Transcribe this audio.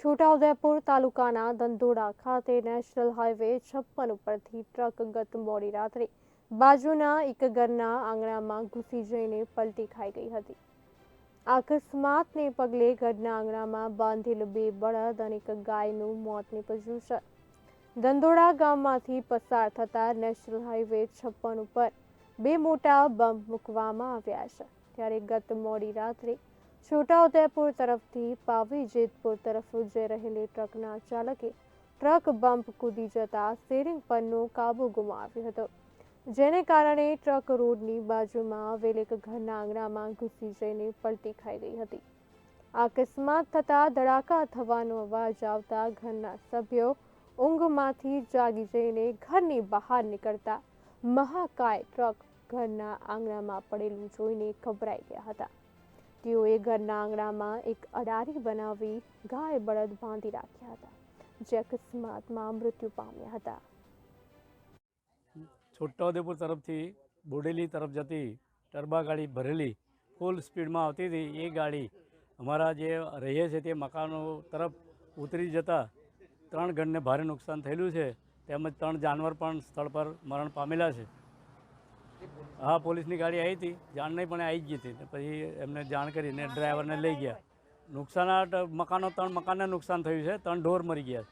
છોટાઉદેપુર તાલુકાના દંદોડા ખાતે national highway છપ્પન ઉપરથી ટ્રક ગત મોડી રાત્રે બાજુના એક ઘરના આંગણામાં ઘૂસી જઈને પલટી ખાઈ ગઈ હતી. અકસ્માતને પગલે ઘરના આંગણામાં બાંધેલ બે બળદ અને એક ગાયનું મોત નીપજ્યું છે. દંદોડા ગામમાંથી પસાર થતા નેશનલ હાઈવે છપ્પન ઉપર બે મોટા બમ્પ મૂકવામાં આવ્યા છે. ત્યારે ગત મોડી રાત્રે છોટાઉદેપુર તરફથી પાવી જેતપુર તરફ જઈ રહેલી ટ્રકના ચાલકે ટ્રક બમ્પ કૂદી જતા સ્ટીરિંગ પરનો કાબુ ગુમાવ્યો હતો. જેને કારણે ટ્રક રોડની બાજુમાં આવેલ એક ઘરના આંગણામાં ઘૂસી જઈને પલટી ખાઈ ગઈ હતી. આ અકસ્માત થતાં ધડાકા થવાનો અવાજ આવતા ઘરના સભ્યો ઊંઘમાંથી જાગી જઈને ઘરની બહાર નીકળતા મહાકાય ટ્રક ઘરના આંગણામાં પડેલું જોઈને ગભરાઈ ગયા હતા. તેઓએ ઘરના આંગણામાં એક અડારી બનાવી ગાય બળદ બાંધી રાખ્યા હતા, જે અકસ્માતમાં મૃત્યુ પામ્યા હતા. છોટાઉદેપુર તરફથી બોડેલી તરફ જતી ટર્બા ગાડી ભરેલી, ફૂલ સ્પીડમાં આવતી હતી. એ ગાડી અમારા જે રહીએ છે તે મકાનો તરફ ઉતરી જતાં ત્રણ ઘરને ભારે નુકસાન થયેલું છે. તેમજ ત્રણ જાનવર પણ સ્થળ પર મરણ પામેલા છે. હા, પોલીસની ગાડી આવી હતી. જાણ નહીં, પણ આવી ગઈ હતી. પછી એમને જાણ કરીને ડ્રાઈવરને લઈ ગયા. નુકસાન મકાનો ત્રણ મકાનને નુકસાન થયું છે. ત્રણ ઢોર મરી ગયા